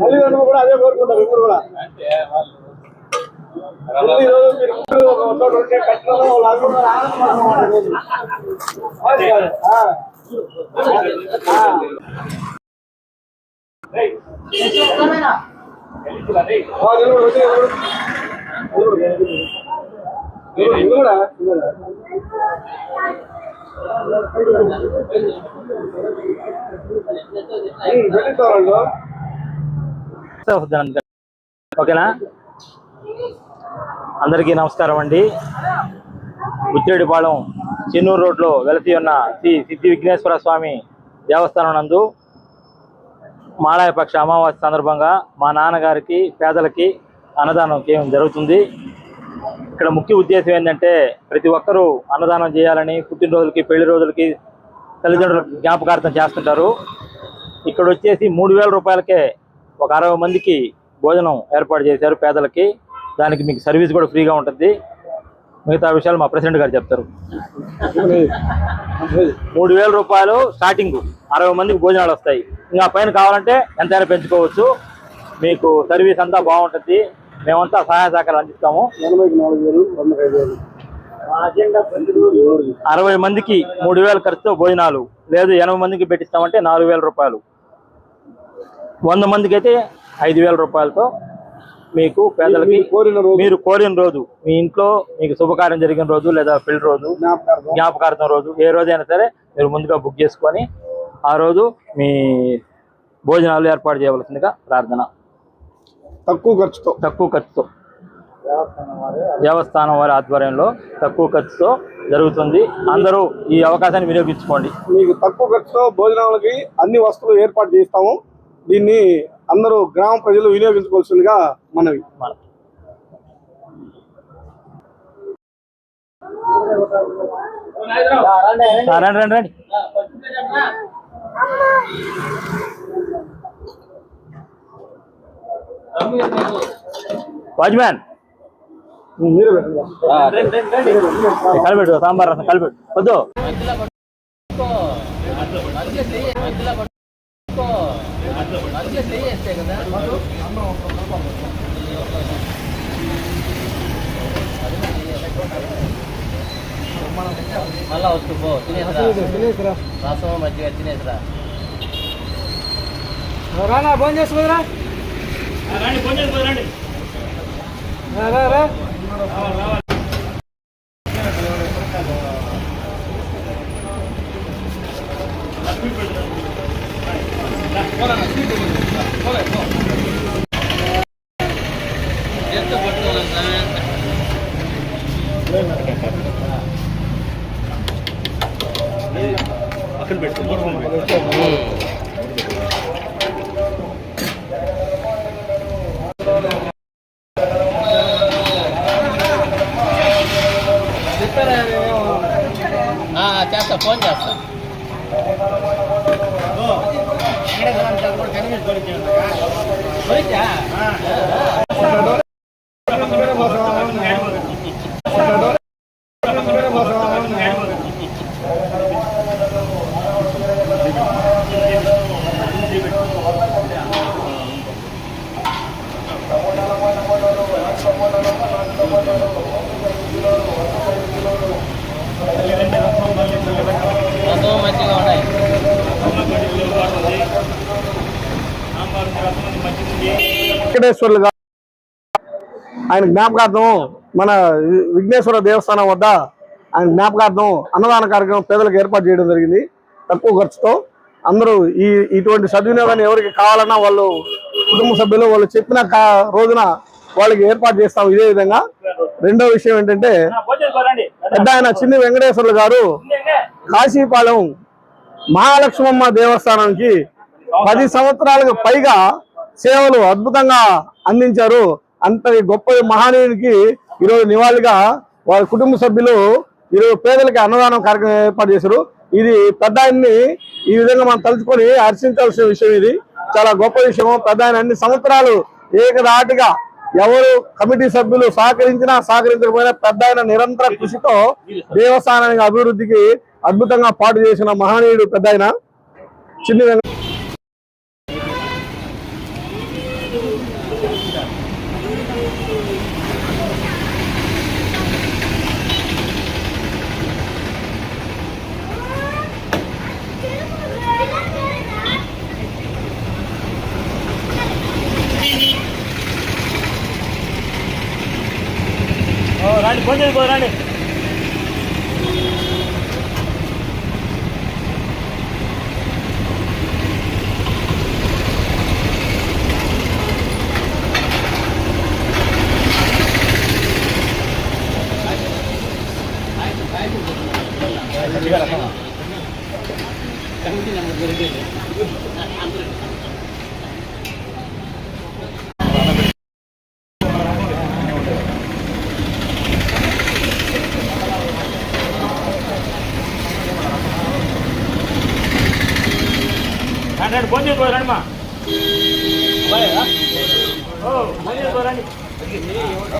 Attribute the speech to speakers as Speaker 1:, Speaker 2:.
Speaker 1: తల్లిదండ్రులు కూడా అదే కోరుకుంటారు ఇప్పుడు కూడా
Speaker 2: ఓకేనా? అందరికీ నమస్కారం అండి. బుచ్చిరెడ్డిపాళెం చెన్నూరు రోడ్లో వెలసి ఉన్న శ్రీ సిద్ధి విఘ్నేశ్వర స్వామి దేవస్థానం నందు మాళాయపక్ష అమావాస్య సందర్భంగా మా నాన్నగారికి పేదలకి అన్నదానం జరుగుతుంది. ఇక్కడ ముఖ్య ఉద్దేశం ఏంటంటే ప్రతి ఒక్కరూ అన్నదానం చేయాలని పుట్టినరోజులకి పెళ్ళి రోజులకి తల్లిదండ్రులకు జ్ఞాపకార్థం చేస్తుంటారు. ఇక్కడ వచ్చేసి మూడు వేల రూపాయలకే ఒక అరవై మందికి భోజనం ఏర్పాటు చేశారు పేదలకి. దానికి మీకు సర్వీస్ కూడా ఫ్రీగా ఉంటుంది. మిగతా విషయాలు మా ప్రెసిడెంట్ గారు చెప్తారు. మూడు వేల రూపాయలు స్టార్టింగ్ అరవై మందికి భోజనాలు వస్తాయి. ఇంకా పైన కావాలంటే ఎంతైనా పెంచుకోవచ్చు. మీకు సర్వీస్ అంతా బాగుంటుంది. మేమంతా సహాయ సహకారాలు అందిస్తాము. అరవై మందికి మూడు వేల ఖర్చుతో భోజనాలు లేదు ఎనభై మందికి పెట్టిస్తామంటే నాలుగు వేల రూపాయలు. వంద మందికి అయితే ఐదు వేల రూపాయలతో మీకు పేదలకి
Speaker 1: మీరు కోరిన రోజు.
Speaker 2: మీరు కోరిన రోజు మీ ఇంట్లో మీకు శుభకార్యం జరిగిన రోజు లేదా పెళ్ళి రోజు
Speaker 1: జ్ఞాపకార్థం.
Speaker 2: రోజు ఏ రోజైనా సరే మీరు ముందుగా బుక్ చేసుకొని ఆ రోజు మీ భోజనాలు ఏర్పాటు చేయవలసిందిగా ప్రార్థన.
Speaker 1: తక్కువ ఖర్చుతో.
Speaker 2: తక్కువ ఖర్చుతో. దేవస్థానం వారి ఆధ్వర్యంలో తక్కువ ఖర్చుతో జరుగుతుంది. అందరూ ఈ అవకాశాన్ని వినియోగించుకోండి.
Speaker 1: మీకు తక్కువ ఖర్చుతో భోజనాలకి అన్ని వస్తువులు ఏర్పాటు చేస్తాము. దీన్ని అందరూ గ్రామ ప్రజలు వినియోగించుకోవాల్సిందిగా మనవి.
Speaker 2: రండి రండి రండి. వాచ్మ్యాన్. కలిపెట్టు సాంబార్ రసం కలిపెట్టు వద్దు.
Speaker 3: మళ్ళా వస్తు పో తినేసరా. రసం మజ్జిగ తినేసరా.
Speaker 1: రానా ఫోన్ చేసుకుందిరా? రా రా
Speaker 3: ఎంత పట్టుకోవాలన్నా ఆ, చేస్తా ఫోన్ చేస్తా పోయిందా? రసం
Speaker 1: వెంకటేశ్వరులు గారు ఆయన జ్ఞాపకార్థం మన వి- విఘ్నేశ్వర దేవస్థానం వద్ద ఆయన జ్ఞాపకార్థం అన్నదాన కార్యక్రమం పేదలకు ఏర్పాటు చేయడం జరిగింది. తక్కువ ఖర్చుతో అందరూ ఈ ఇటువంటి సద్వినియోగాన్ని ఎవరికి కావాలన్నా వాళ్ళు కుటుంబ సభ్యులు వాళ్ళు చెప్పిన కా- రోజున వాళ్ళకి ఏర్పాటు చేస్తాం ఇదే విధంగా. రెండో విషయం ఏంటంటే పెద్ద ఆయన చిన్ని వెంకటేశ్వర్లు గారు కాశీపాలెం మహాలక్ష్మమ్మ దేవస్థానానికి పది సంవత్సరాలకు పైగా సేవలు అద్భుతంగా అందించారు. అంతటి గొప్ప మహానీయునికి ఈరోజు నివాళిగా వారి కుటుంబ సభ్యులు ఈరోజు పేదలకి అన్నదానం కార్యక్రమం ఏర్పాటు చేశారు. ఇది పెద్ద ఈ విధంగా మనం తలుచుకొని హర్షించాల్సిన విషయం ఇది. చాలా గొప్ప విషయం పెద్ద ఆయన అన్ని సంవత్సరాలు ఏకదాటిగా ఎవరు కమిటీ సభ్యులు సహకరించినా సహకరించకపోయినా పెద్ద ఆయన నిరంతర కృషితో దేవస్థానానికి అభివృద్ధికి అద్భుతంగా పాటు చేసిన మహనీయుడు పెద్ద ఆయన. వెంక-
Speaker 2: రండి ఫోన్ చేసి రండి రండి రండి ఫోన్ చేసి రండి మా ఓ, ఫోన్ చేసి రండి.